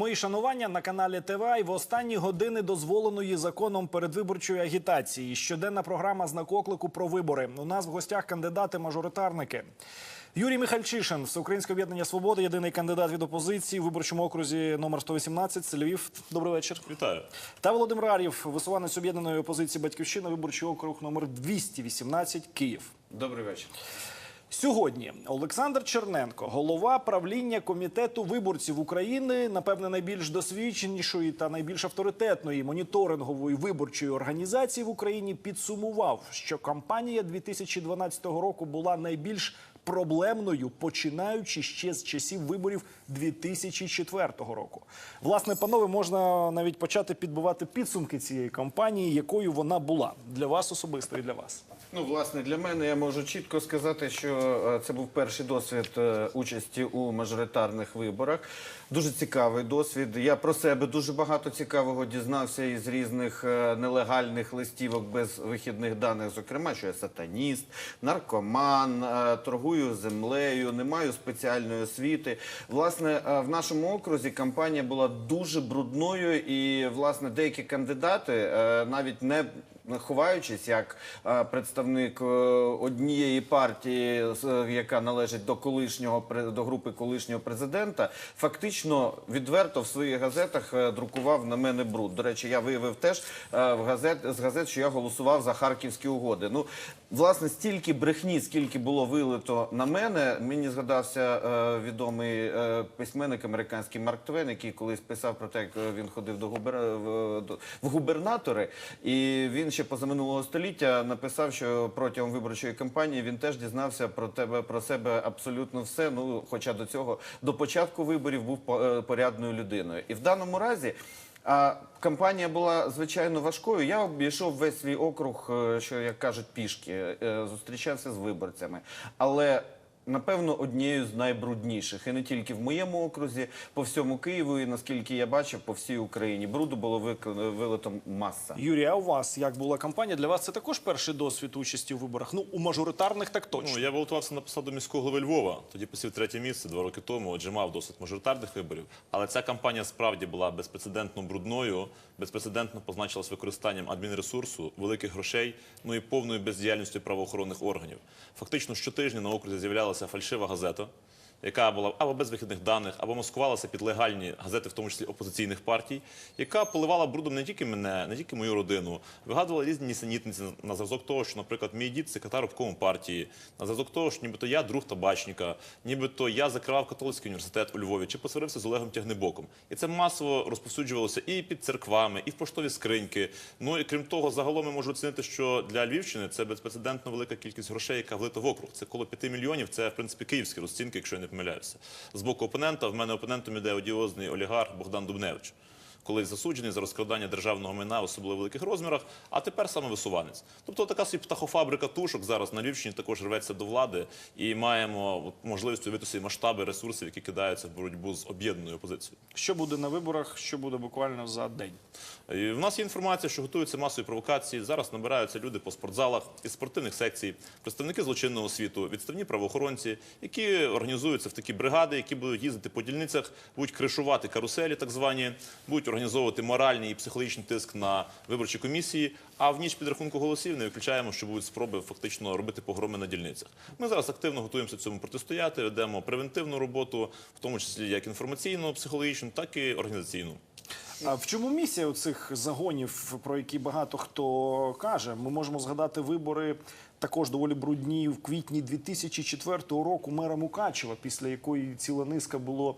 Мої шанування на каналі ТВА і в останні години дозволеної законом передвиборчої агітації. Щоденна програма знак оклику про вибори. У нас в гостях кандидати-мажоритарники. Юрій Михальчишин, Всеукраїнське об'єднання Свобода, єдиний кандидат від опозиції в виборчому окрузі номер 118, це Львів. Добрий вечір. Вітаю. Та Володимир Ар'єв, висуванець об'єднаної опозиції Батьківщина, виборчий округ номер 218, Київ. Добрий вечір. Сьогодні Олександр Черненко, голова правління комітету виборців України, напевне, найбільш досвідченішої та найбільш авторитетної моніторингової виборчої організації в Україні, підсумував, що кампанія 2012 року була найбільш проблемною, починаючи ще з часів виборів 2004 року. Власне, панове, можна навіть почати підбивати підсумки цієї кампанії, якою вона була для вас особисто і для вас. Ну, власне, для мене я можу чітко сказати, що е, це був перший досвід е, участі у мажоритарних виборах. Дуже цікавий досвід. Я про себе дуже багато цікавого дізнався із різних е, нелегальних листівок без вихідних даних. Зокрема, що я сатаніст, наркоман, е, торгую землею, не маю спеціальної освіти. Власне, е, в нашому окрузі кампанія була дуже брудною, і власне деякі кандидати е, навіть не ховаючись як е, представник однієї партії, яка належить до колишнього до групи колишнього президента, фактично відверто в своїх газетах друкував на мене бруд. До речі, я виявив теж в газет з газет, що я голосував за харківські угоди. Ну власне стільки брехні, скільки було вилито на мене. Мені згадався е, відомий е, письменник американський Марк Твен, який колись писав про те, як е, він ходив до губер... в, губернатори, і він ще позаминулого століття написав, що протягом виборчої кампанії він теж дізнався про тебе про себе абсолютно все. Ну, хоча до цього до початку виборів був по- порядною людиною, і в даному разі. А кампанія була звичайно важкою. Я обійшов весь свій округ, е, що як кажуть, пішки, е, зустрічався з виборцями. Але напевно однією з найбрудніших, і не тільки в моєму окрузі, по всьому Києву, і наскільки я бачив, по всій Україні. Бруду було вик- вилито маса. Юрій, а у вас як була кампанія? Для вас це також перший досвід участі у виборах? Ну, у мажоритарних так точно. Ну, я балотувався на посаду міського голови Львова. Тоді посів третє місце два роки тому. Отже, мав досвід мажоритарних виборів. Але ця кампанія справді була безпрецедентно брудною, безпрецедентно позначилась використанням адмінресурсу, великих грошей, ну і повною бездіяльністю правоохоронних органів. Фактично, щотижня на окрузі з'являлася фальшива газета. Яка була або без вихідних даних, або маскувалася під легальні газети, в тому числі опозиційних партій, яка поливала брудом не тільки мене, не тільки мою родину, вигадувала різні нісенітниці на- зразок того, що, наприклад, мій дід секретар обкому партії, на зразок того, що нібито я друг табачника, нібито я закривав католицький університет у Львові чи посварився з Олегом Тягнебоком. І це масово розповсюджувалося і під церквами, і в поштові скриньки. Ну і крім того, загалом я можу оцінити, що для Львівщини це безпрецедентно велика кількість грошей, яка влита в округ. Це коло 5 мільйонів. Це в принципі київські розцінки, якщо я не помиляюся. З боку опонента в мене опонентом іде одіозний олігарх Богдан Дубневич. Колись засуджений за розкрадання державного майна в особливо великих розмірах, а тепер саме висуванець. Тобто така собі птахофабрика тушок зараз на Львівщині також рветься до влади, і маємо можливість уявити собі масштаби ресурсів, які кидаються в боротьбу з об'єднаною опозицією. Що буде на виборах, що буде буквально за день? І в нас є інформація, що готуються масові провокації. Зараз набираються люди по спортзалах із спортивних секцій, представники злочинного світу, відставні правоохоронці, які організуються в такі бригади, які будуть їздити по дільницях, будуть кришувати каруселі, так звані, будуть організовувати моральний і психологічний тиск на виборчі комісії. А в ніч підрахунку голосів не виключаємо, що будуть спроби фактично робити погроми на дільницях. Ми зараз активно готуємося цьому протистояти, ведемо превентивну роботу, в тому числі як інформаційну, психологічну, так і організаційну. А в чому місія у цих загонів, про які багато хто каже? Ми можемо згадати вибори також доволі брудні в квітні 2004 року мера Мукачева, після якої ціла низка було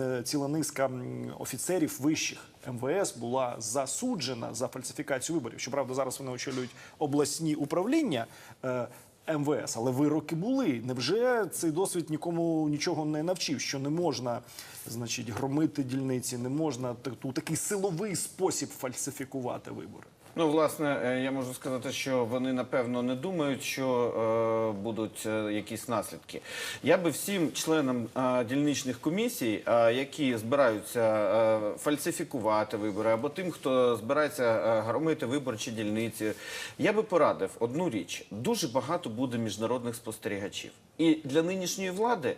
е, ціла низка офіцерів вищих МВС була засуджена за фальсифікацію виборів. Щоправда, зараз вони очолюють обласні управління. МВС, але вироки були. Невже цей досвід нікому нічого не навчив? Що не можна, значить, громити дільниці, не можна у такий силовий спосіб фальсифікувати вибори? Ну, власне, е, я можу сказати, що вони напевно не думають, що е, будуть е, якісь наслідки. Я би всім членам е, дільничних комісій, е, які збираються е, фальсифікувати вибори, або тим, хто збирається е, громити виборчі дільниці, я би порадив одну річ: дуже багато буде міжнародних спостерігачів, і для нинішньої влади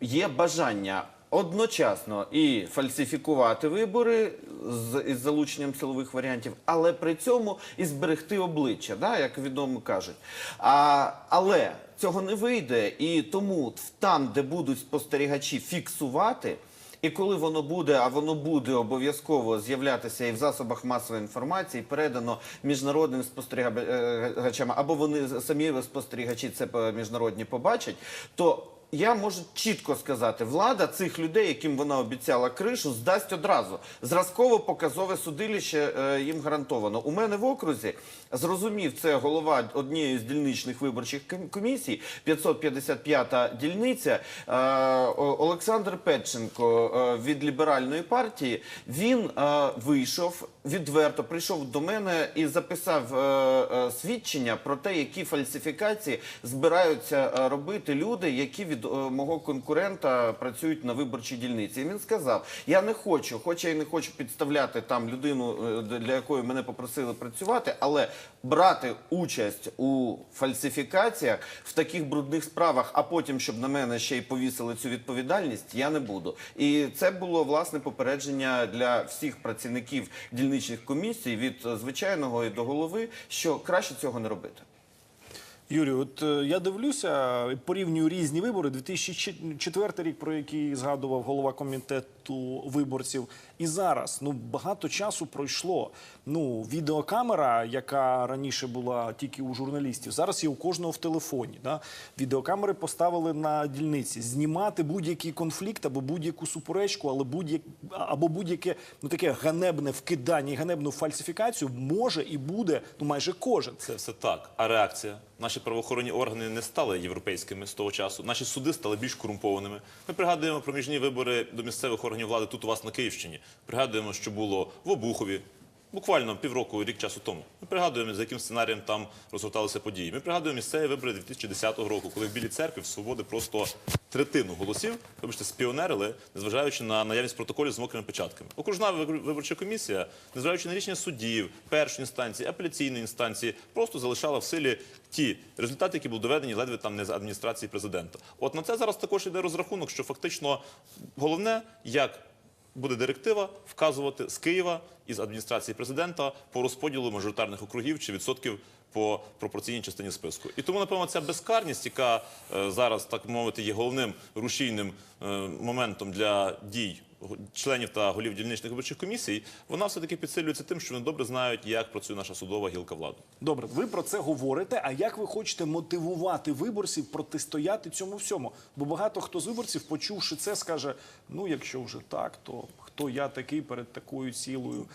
є бажання одночасно і фальсифікувати вибори з із залученням силових варіантів, але при цьому і зберегти обличчя, да, як відомо кажуть. А, але цього не вийде, і тому там, де будуть спостерігачі фіксувати. І коли воно буде, а воно буде обов'язково з'являтися і в засобах масової інформації, передано міжнародним спостерігачам, або вони самі спостерігачі це міжнародні побачать, то я можу чітко сказати, влада цих людей, яким вона обіцяла кришу, здасть одразу. Зразково показове судилище е, їм гарантовано. У мене в окрузі зрозумів це голова однієї з дільничних виборчих ком- комісій, 555-та дільниця е, Олександр Петченко е, від ліберальної партії. Він е, вийшов відверто, прийшов до мене і записав свідчення про те, які фальсифікації збираються робити люди, які від мого конкурента працюють на виборчій дільниці. І він сказав: я не хочу, хоч я не хочу підставляти там людину, для якої мене попросили працювати, але брати участь у фальсифікаціях в таких брудних справах, а потім, щоб на мене ще й повісили цю відповідальність, я не буду. І це було власне попередження для всіх працівників дільничних комісій від звичайного і до голови, що краще цього не робити. Юрій, от е, я дивлюся, порівнюю різні вибори. 2004 рік, про який згадував голова комітету виборців, і зараз ну багато часу пройшло. Ну, відеокамера, яка раніше була тільки у журналістів, зараз є у кожного в телефоні. Да? Відеокамери поставили на дільниці. Знімати будь-який конфлікт або будь-яку суперечку, але будь-як або будь-яке ну таке ганебне вкидання, ганебну фальсифікацію може і буде ну майже кожен. Це все так. А реакція? Наші правоохоронні органи не стали європейськими з того часу. Наші суди стали більш корумпованими. Ми пригадуємо проміжні вибори до місцевих органів влади тут у вас на Київщині. Пригадуємо, що було в Обухові. Буквально півроку, рік часу тому. Ми пригадуємо, за яким сценарієм там розгорталися події. Ми пригадуємо місцеві вибори 2010 року, коли в Білій церкві в свободи просто третину голосів, вибачте, спіонерили, незважаючи на наявність протоколів з мокрими печатками. Окружна виборча комісія, незважаючи на рішення суддів, першої інстанції, апеляційної інстанції, просто залишала в силі ті результати, які були доведені ледве там не з адміністрації президента. От на це зараз також йде розрахунок, що фактично головне, як буде директива вказувати з Києва із адміністрації президента по розподілу мажоритарних округів чи відсотків по пропорційній частині списку. І тому, напевно, ця безкарність, яка е, зараз, так мовити, є головним рушійним е, моментом для дій членів та голів дільничних виборчих комісій, вона все-таки підсилюється тим, що вони добре знають, як працює наша судова гілка влади. Добре, ви про це говорите. А як ви хочете мотивувати виборців протистояти цьому всьому? Бо багато хто з виборців, почувши це, скаже: ну, якщо вже так, то хто я такий перед такою цілою?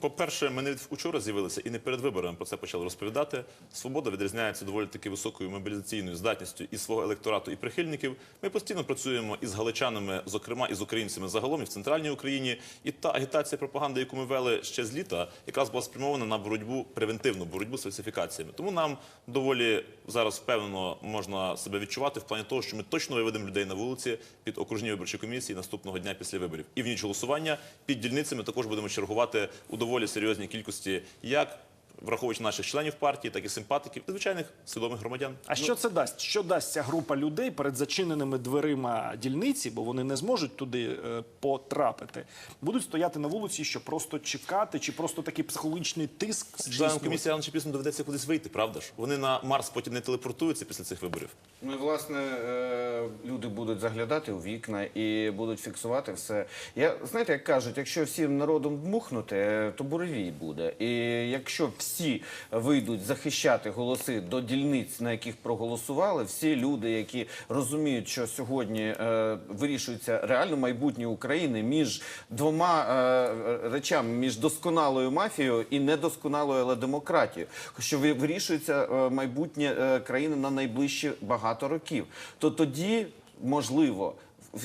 По-перше, ми не вчора з'явилися і не перед виборами про це почали розповідати. Свобода відрізняється доволі таки високою мобілізаційною здатністю і свого електорату, і прихильників. Ми постійно працюємо із галичанами, зокрема і з українцями загалом і в центральній Україні. І та агітація пропаганди, яку ми вели ще з літа, якраз була спрямована на боротьбу превентивну боротьбу з фальсифікаціями. Тому нам доволі зараз впевнено можна себе відчувати в плані того, що ми точно виведемо людей на вулиці під окружні виборчі комісії наступного дня після виборів. І в ніч голосування під дільницями також будемо чергувати у доволі серйозній кількості як враховуючи наших членів партії, так і симпатиків, і звичайних свідомих громадян. А що це дасть? Що дасть ця група людей перед зачиненими дверима дільниці, бо вони не зможуть туди е, потрапити? Будуть стояти на вулиці, що просто чекати, чи просто такий психологічний тиск Членам здійснювати? комісії рано чи доведеться кудись вийти, правда ж? Вони на Марс потім не телепортуються після цих виборів. Ну, і, власне, е, люди будуть заглядати у вікна і будуть фіксувати все. Я знаєте, як кажуть, якщо всім народом дмухнути, е, то буревій буде. І якщо всі вийдуть захищати голоси до дільниць, на яких проголосували, всі люди, які розуміють, що сьогодні е, вирішується реально майбутнє України між двома е, речами, між досконалою мафією і недосконалою але демократією, що ви- вирішується е, майбутнє е, країни на найближчі багато років, то тоді можливо.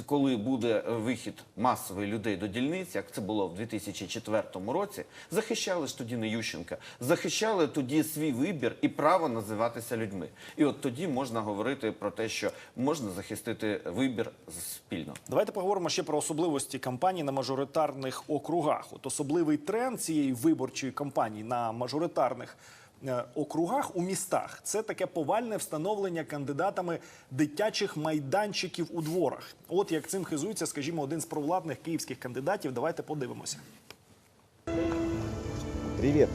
Коли буде вихід масовий людей до дільниць, як це було в 2004 році, захищали ж тоді не Ющенка, захищали тоді свій вибір і право називатися людьми. І от тоді можна говорити про те, що можна захистити вибір спільно. Давайте поговоримо ще про особливості кампанії на мажоритарних округах. От особливий тренд цієї виборчої кампанії на мажоритарних округах у містах. Це таке повальне встановлення кандидатами дитячих майданчиків у дворах. От як цим хизується, скажімо, один з провладних київських кандидатів. Давайте подивимося. Привет,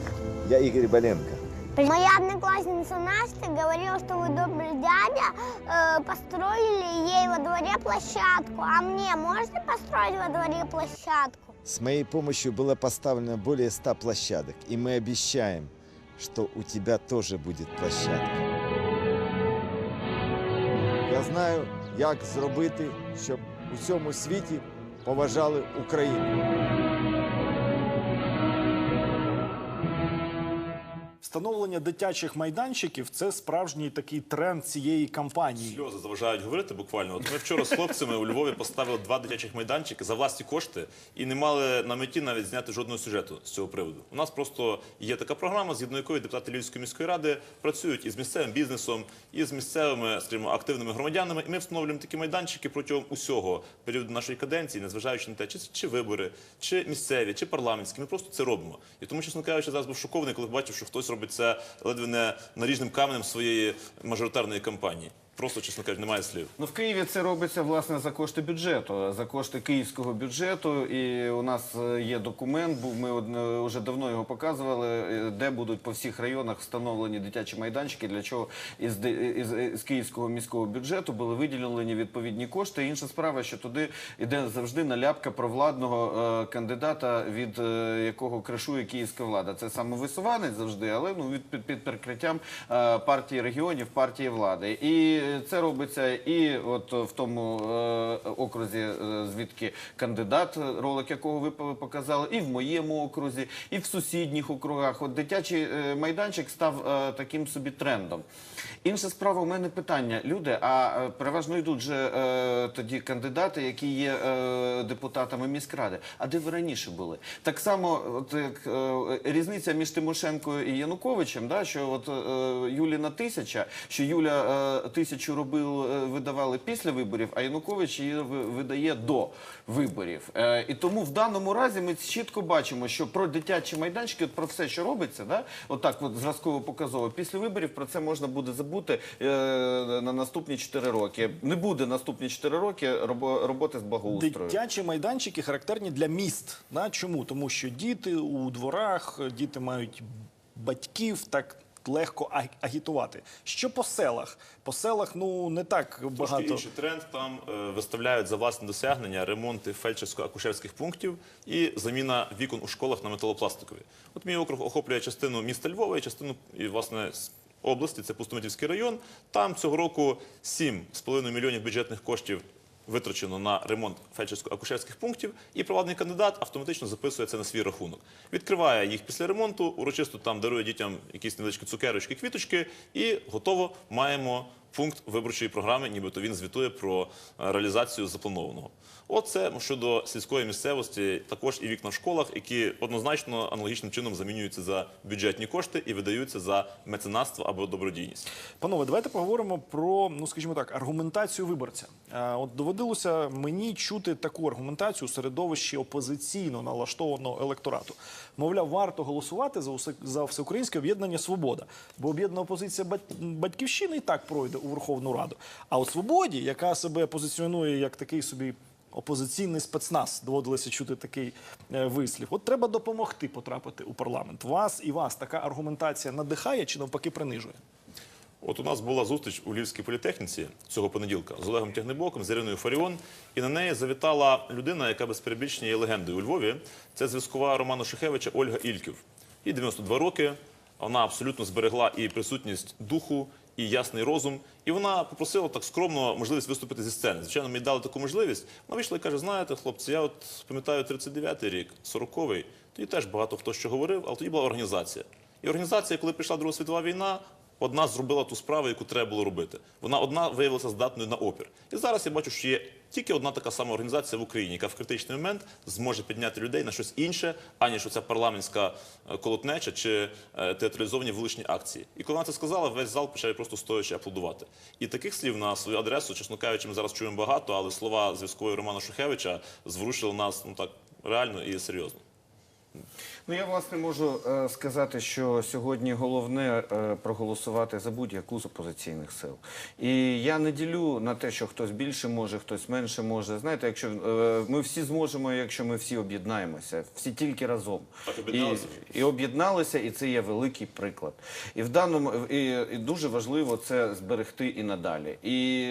я Игорь Боленко. Моя одноклассница Настя говорила, что вы добрый дядя, э, построили ей во дворе площадку. А мне можно построить во дворе площадку? С моей помощью было поставлено более 100 площадок, и мы обещаем, что у тебя тоже будет площадка. Я знаю, як зробити, щоб у цьому світі поважали Україну. Встановлення дитячих майданчиків це справжній такий тренд цієї кампанії. Сльози заважають говорити буквально. От ми вчора з хлопцями у Львові поставили два дитячих майданчики за власні кошти і не мали на меті навіть зняти жодного сюжету з цього приводу. У нас просто є така програма, згідно якої депутати Львівської міської ради працюють із місцевим бізнесом, і з місцевими, скажімо, активними громадянами. І ми встановлюємо такі майданчики протягом усього періоду нашої каденції, незважаючи на те, чи, чи вибори, чи місцеві, чи парламентські. Ми просто це робимо. І тому, чесно кажучи, зараз був шокований, коли бачив, що хтось робить це ледве не наріжним каменем своєї мажоритарної кампанії. Просто, чесно кажучи, немає слів. Ну, в Києві це робиться власне за кошти бюджету, за кошти київського бюджету. І у нас е, є документ, був ми вже давно його показували, е, де будуть по всіх районах встановлені дитячі майданчики, для чого із, із, із київського міського бюджету були виділені відповідні кошти. Інша справа, що туди йде завжди наляпка провладного е, кандидата, від е, якого кришує київська влада. Це самовисуванець завжди, але ну від під, під прикриттям е, партії регіонів, партії влади. І це робиться і от в тому е, окрузі, е, звідки кандидат, ролик якого ви показали, і в моєму окрузі, і в сусідніх округах. От дитячий е, майданчик став е, таким собі трендом. Інша справа, у мене питання. Люди, а е, переважно йдуть же е, тоді кандидати, які є е, депутатами міськради. А де ви раніше були? Так само, от як е, різниця між Тимошенко і Януковичем, да, що от е, Юліна тисяча, що Юля е, тисячу робив, е, видавали після виборів, а Янукович її видає до виборів. Е, і тому в даному разі ми чітко бачимо, що про дитячі майданчики, от про все, що робиться, да, отак от зразково показово, після виборів про це можна буде забути е, на наступні 4 роки. Не буде наступні 4 роки роботи з благоустрою. Дитячі майданчики характерні для міст. Да? Чому? Тому що діти у дворах, діти мають батьків, так легко агітувати. Що по селах? По селах ну не так Трошки багато. інший тренд. Там е, виставляють за власне досягнення ремонти фельдшерсько-акушерських пунктів і заміна вікон у школах на металопластикові. От мій округ охоплює частину міста Львова і частину і власне з області, це Пустомитівський район. Там цього року 7,5 мільйонів бюджетних коштів. Витрачено на ремонт фельдшерсько-акушерських пунктів, і провладний кандидат автоматично записує це на свій рахунок. Відкриває їх після ремонту, урочисто там дарує дітям якісь невеличкі цукерочки, квіточки, і готово маємо пункт виборчої програми, нібито він звітує про е, реалізацію запланованого. Оце щодо сільської місцевості, також і вікна в школах, які однозначно аналогічним чином замінюються за бюджетні кошти і видаються за меценатство або добродійність. Панове, давайте поговоримо про, ну скажімо так, аргументацію виборця. От доводилося мені чути таку аргументацію у середовищі опозиційно налаштованого електорату. Мовляв, варто голосувати за за всеукраїнське об'єднання Свобода, бо об'єднана опозиція «Бать- батьківщини і так пройде у Верховну Раду. А от свободі, яка себе позиціонує як такий собі. Опозиційний спецназ доводилося чути такий е, вислів. От треба допомогти потрапити у парламент. Вас і вас така аргументація надихає чи навпаки принижує? От у нас була зустріч у Львівській політехніці цього понеділка з Олегом Тягнебоком, з Іриною Фаріон, і на неї завітала людина, яка без перебільшення є легендою у Львові. Це зв'язкова Роману Шухевича Ольга Ільків. Їй 92 роки. Вона абсолютно зберегла і присутність духу, і ясний розум. І вона попросила так скромно можливість виступити зі сцени. Звичайно, мені дали таку можливість. Вона вийшла і каже: знаєте, хлопці, я от пам'ятаю 39-й рік, 40-й, тоді теж багато хто що говорив, але тоді була організація. І організація, коли прийшла Друга світова війна, одна зробила ту справу, яку треба було робити. Вона одна виявилася здатною на опір. І зараз я бачу, що є тільки одна така сама організація в Україні, яка в критичний момент зможе підняти людей на щось інше, аніж оця парламентська е, колотнеча чи е, театралізовані вуличні акції. І коли вона це сказала, весь зал почав просто стоячи аплодувати. І таких слів на свою адресу, чесно кажучи, ми зараз чуємо багато, але слова зв'язкової Романа Шухевича зворушили нас ну так реально і серйозно. Ну я власне можу е, сказати, що сьогодні головне е, проголосувати за будь-яку з опозиційних сил. І я не ділю на те, що хтось більше може, хтось менше може. Знаєте, якщо е, ми всі зможемо, якщо ми всі об'єднаємося, всі тільки разом. Так і, об'єдналися. і об'єдналися, і це є великий приклад. І в даному і, і дуже важливо це зберегти і надалі. І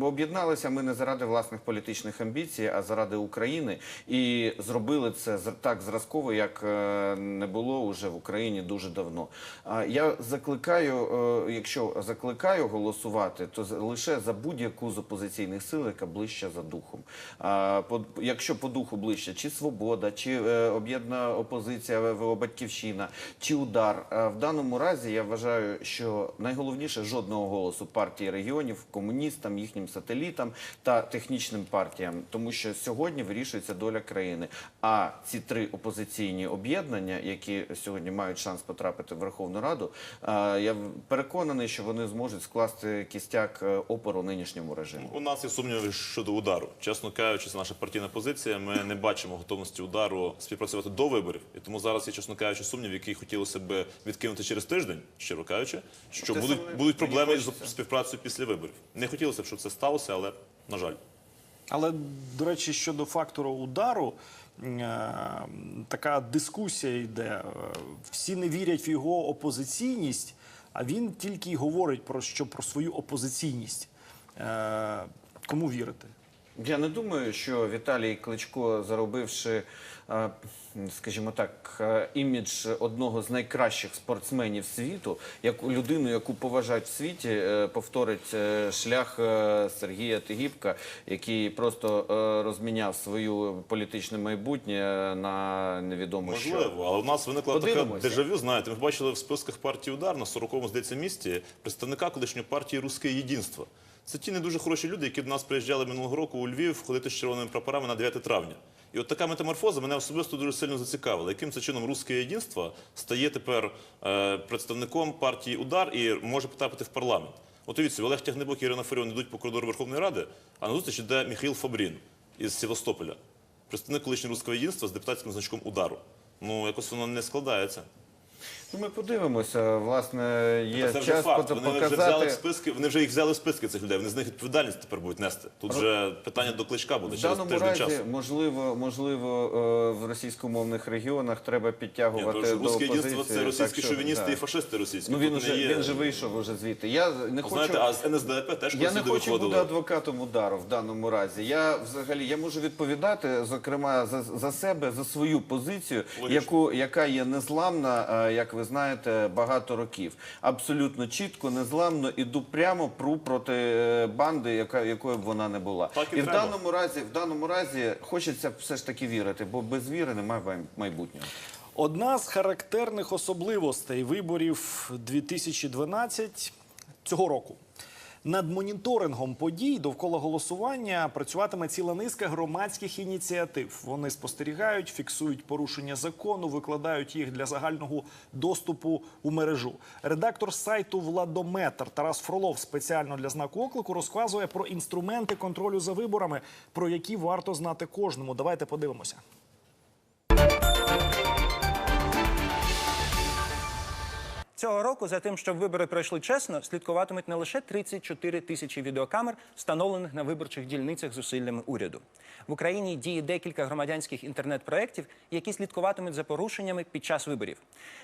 об'єдналися ми не заради власних політичних амбіцій, а заради України. І зробили це так зразково, як е, не було уже в Україні дуже давно. Я закликаю, е, якщо закликаю голосувати, то лише за будь-яку з опозиційних сил, яка ближча за духом. Якщо по духу ближче, чи свобода, чи е, об'єднана опозиція ВВО Батьківщина, чи удар. В даному разі я вважаю, що найголовніше жодного голосу партії регіонів, комуністам, їхнім сателітам та технічним партіям, тому що сьогодні вирішується доля країни. А ці три опозиційні об'єднання, які сьогодні мають шанс потрапити в Верховну Раду, а, я переконаний, що вони зможуть скласти кістяк е, опору нинішньому режиму. У нас є сумніви щодо удару. Чесно кажучи, це наша партійна позиція. Ми не бачимо готовності удару співпрацювати до виборів. І тому зараз є, чесно кажучи, сумнів, який хотілося б відкинути через тиждень, щиро кажучи, що будуть, саме будуть проблеми з співпрацею після виборів. Не хотілося б, щоб це сталося, але на жаль. Але, до речі, щодо фактору удару, е, така дискусія йде. Е, Всі не вірять в його опозиційність, а він тільки й говорить про що про свою опозиційність. Е, Кому вірити? Я не думаю, що Віталій Кличко, заробивши, е, скажімо так, е, імідж одного з найкращих спортсменів світу, як людину, яку поважають в світі, е, повторить е, шлях Сергія Тигіпка, який просто розміняв свою політичне майбутнє на невідомо що. Можливо, але у нас виникла така дежавю. Знаєте, ми бачили в списках партії удар на 40-му, здається, місті представника колишньої партії Руське єдинство. Це ті не дуже хороші люди, які до нас приїжджали минулого року у Львів ходити з червоними прапорами на 9 травня. І от така метаморфоза мене особисто дуже сильно зацікавила. Яким це чином Руське єдинство стає тепер е, представником партії удар і може потрапити в парламент. От дивіться, Олег Тягнебок і Ірина Фаріон йдуть по коридору Верховної Ради, а на зустріч йде Міхаїл Фабрін із Севастополя представник колишнього руського єдинства з депутатським значком удару. Ну, якось воно не складається. Ну, ми подивимося. Власне, є Це вже час факт. Вони вже взяли в показати. списки, вони вже їх взяли в списки цих людей. Вони з них відповідальність тепер будуть нести. Тут вже питання до кличка буде В через тиждень разі, часу. можливо, можливо, е, в російськомовних регіонах треба підтягувати до опозиції. єдинство це російські шовіністи і фашисти російські. Ну він Тут вже є- він же вийшов уже звідти. Я не хочу. Знаєте, а з НСДАП теж Я не хочу бути адвокатом удару в даному разі. Я взагалі я можу відповідати, зокрема, за, за себе, за свою позицію, яку яка є незламна, е, як ви знаєте, багато років. Абсолютно чітко, незламно іду прямо пру проти е, банди, яка якою б вона не була. Так і і в треба. даному разі, в даному разі, хочеться все ж таки вірити, бо без віри немає майбутнього. Одна з характерних особливостей виборів 2012 цього року. Над моніторингом подій довкола голосування працюватиме ціла низка громадських ініціатив. Вони спостерігають, фіксують порушення закону, викладають їх для загального доступу у мережу. Редактор сайту Владометр Тарас Фролов спеціально для знаку оклику розказує про інструменти контролю за виборами, про які варто знати кожному. Давайте подивимося. Цього року за тим, щоб вибори пройшли чесно, слідкуватимуть не лише 34 тисячі відеокамер, встановлених на виборчих дільницях зусиллями уряду. В Україні діє декілька громадянських інтернет-проєктів, які слідкуватимуть за порушеннями під час виборів.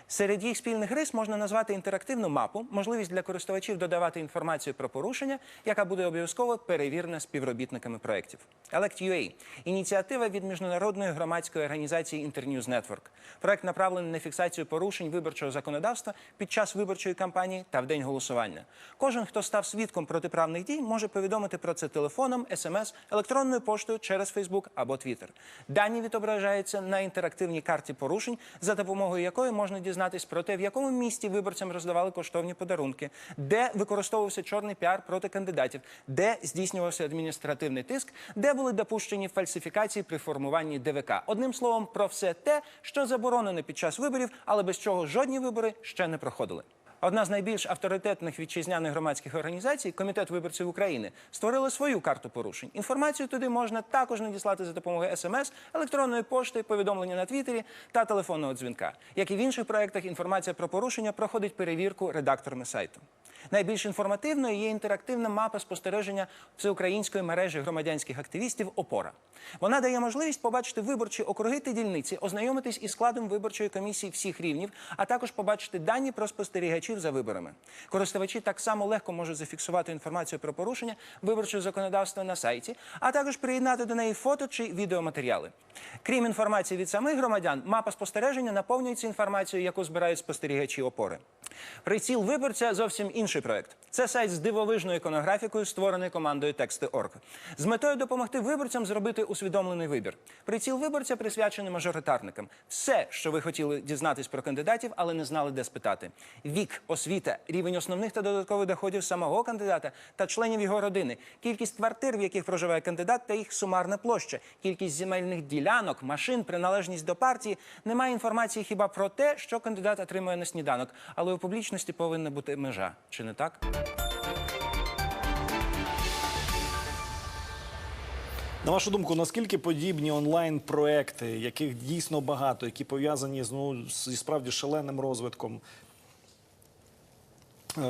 Серед їх спільних рис можна назвати інтерактивну мапу, можливість для користувачів додавати інформацію про порушення, яка буде обов'язково перевірена співробітниками проєктів. Elect.ua – ініціатива від міжнародної громадської організації Internews Network. Проект направлений на фіксацію порушень виборчого законодавства під час виборчої кампанії та в день голосування. Кожен, хто став свідком протиправних дій, може повідомити про це телефоном, смс, електронною поштою через Фейсбук або Твіттер. Дані відображаються на інтерактивній карті порушень, за допомогою якої можна дізнатись про те, в якому місті виборцям роздавали коштовні подарунки, де використовувався чорний піар проти кандидатів, де здійснювався адміністративний тиск, де були допущені фальсифікації при формуванні ДВК. Одним словом, про все те, що заборонено під час виборів, але без чого жодні вибори ще не проходили. Одна з найбільш авторитетних вітчизняних громадських організацій, Комітет виборців України, створила свою карту порушень. Інформацію туди можна також надіслати за допомогою смс, електронної пошти, повідомлення на твіттері та телефонного дзвінка. Як і в інших проєктах, інформація про порушення проходить перевірку редакторами сайту. Найбільш інформативною є інтерактивна мапа спостереження всеукраїнської мережі громадянських активістів ОПОРА. Вона дає можливість побачити виборчі округи та дільниці, ознайомитись із складом виборчої комісії всіх рівнів, а також побачити дані про спостерігачів за виборами. Користувачі так само легко можуть зафіксувати інформацію про порушення виборчого законодавства на сайті, а також приєднати до неї фото чи відеоматеріали. Крім інформації від самих громадян, мапа спостереження наповнюється інформацією, яку збирають спостерігачі опори. Приціл виборця зовсім інший проект. Це сайт з дивовижною іконографікою, створений командою Тексти.орг. З метою допомогти виборцям зробити усвідомлений вибір. Приціл виборця присвячений мажоритарникам. Все, що ви хотіли дізнатись про кандидатів, але не знали, де спитати. Вік, освіта, рівень основних та додаткових доходів самого кандидата та членів його родини, кількість квартир, в яких проживає кандидат, та їх сумарна площа, кількість земельних ділянок, машин, приналежність до партії. Немає інформації хіба про те, що кандидат отримує на сніданок, але у публічності повинна бути межа. Чи не так? На вашу думку, наскільки подібні онлайн-проекти, яких дійсно багато, які пов'язані з, ну, зі справді шаленим розвитком е,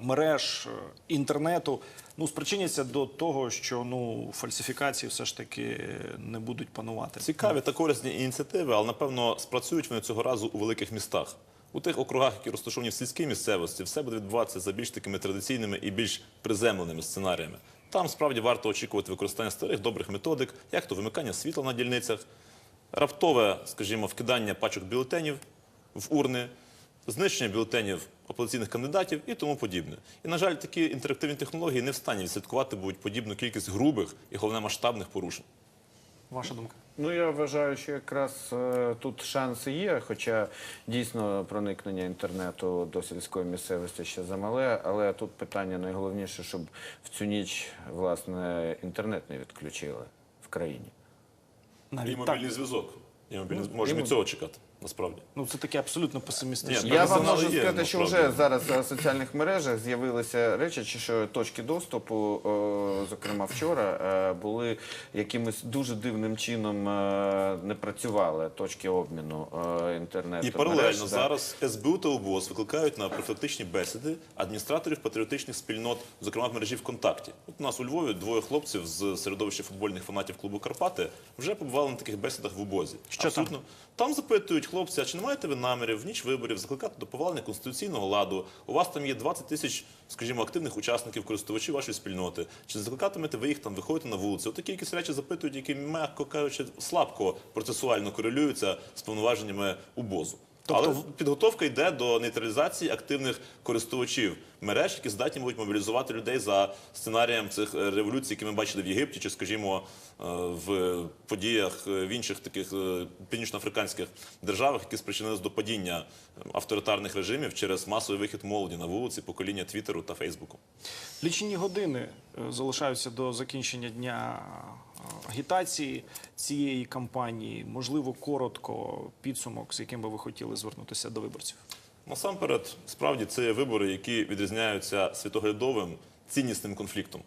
мереж, е, інтернету, ну, спричиняться до того, що ну, фальсифікації все ж таки не будуть панувати? Цікаві та корисні ініціативи, але напевно спрацюють вони цього разу у великих містах. У тих округах, які розташовані в сільській місцевості, все буде відбуватися за більш такими традиційними і більш приземленими сценаріями. Там справді варто очікувати використання старих добрих методик, як то вимикання світла на дільницях, раптове, скажімо, вкидання пачок бюлетенів в урни, знищення бюлетенів опозиційних кандидатів і тому подібне. І, на жаль, такі інтерактивні технології не в стані відслідкувати будуть подібну кількість грубих і головне масштабних порушень. Ваша думка? Ну я вважаю, що якраз е, тут шанси є, хоча дійсно проникнення інтернету до сільської місцевості ще замале, але тут питання найголовніше, щоб в цю ніч власне інтернет не відключили в країні. І Навіть так. мобільний зв'язок. І мобільний... Можемо і цього чекати, насправді. Ну, це таке абсолютно песимістичне. Я вам можу є, сказати, що насправді. вже зараз в соціальних мережах з'явилися речі, що точки доступу, зокрема вчора, е, були якимось дуже дивним чином е, не працювали точки обміну е, інтернету. І паралельно мереж, зараз СБУ та ОБОЗ викликають на профілактичні бесіди адміністраторів патріотичних спільнот, зокрема в мережі ВКонтакті. От у нас у Львові двоє хлопців з середовища футбольних фанатів клубу Карпати вже побували на таких бесідах в ОБОЗі. Що там? Там запитують хлопці, а чи не маєте ви намірів в ніч виборів закликати до повалення конституційного ладу? У вас там є 20 тисяч, скажімо, активних учасників, користувачів вашої спільноти. Чи закликатимете ви їх там виходити на вулицю? Отакі якісь речі запитують, які, м'яко кажучи, слабко процесуально корелюються з повноваженнями УБОЗу. Тобто Але підготовка йде до нейтралізації активних користувачів мереж, які здатні будуть мобілізувати людей за сценарієм цих е, революцій, які ми бачили в Єгипті, чи, скажімо, е, в подіях е, в інших таких північноафриканських державах, які спричинились до падіння авторитарних режимів через масовий вихід молоді на вулиці, покоління Твіттеру та Фейсбуку. Лічені години залишаються до закінчення дня агітації цієї кампанії. Можливо, коротко підсумок, з яким би ви хотіли звернутися до виборців. Насамперед, справді це вибори, які відрізняються світоглядовим ціннісним конфліктом.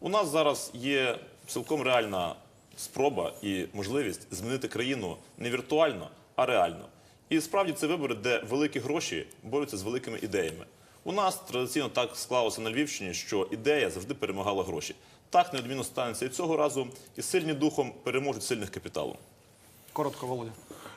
У нас зараз є цілком реальна спроба і можливість змінити країну не віртуально, а реально. І справді це вибори, де великі гроші борються з великими ідеями. У нас традиційно так склалося на Львівщині, що ідея завжди перемагала гроші. Так неодмінно станеться і цього разу, і сильні духом переможуть сильних капіталом. Коротко, Володя.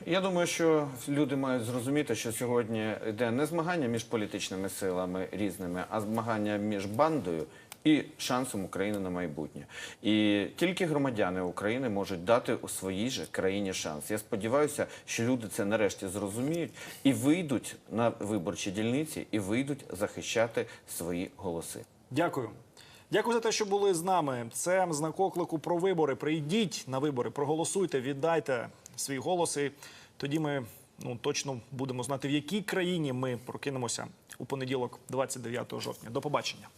Я думаю, що люди мають зрозуміти, що сьогодні йде не змагання між політичними силами різними, а змагання між бандою і шансом України на майбутнє. І тільки громадяни України можуть дати у своїй же країні шанс. Я сподіваюся, що люди це нарешті зрозуміють і вийдуть на виборчі дільниці, і вийдуть захищати свої голоси. Дякую. Дякую за те, що були з нами. Це знак оклику про вибори. Прийдіть на вибори, проголосуйте, віддайте свій голос. І тоді ми ну точно будемо знати, в якій країні ми прокинемося у понеділок, 29 жовтня. До побачення.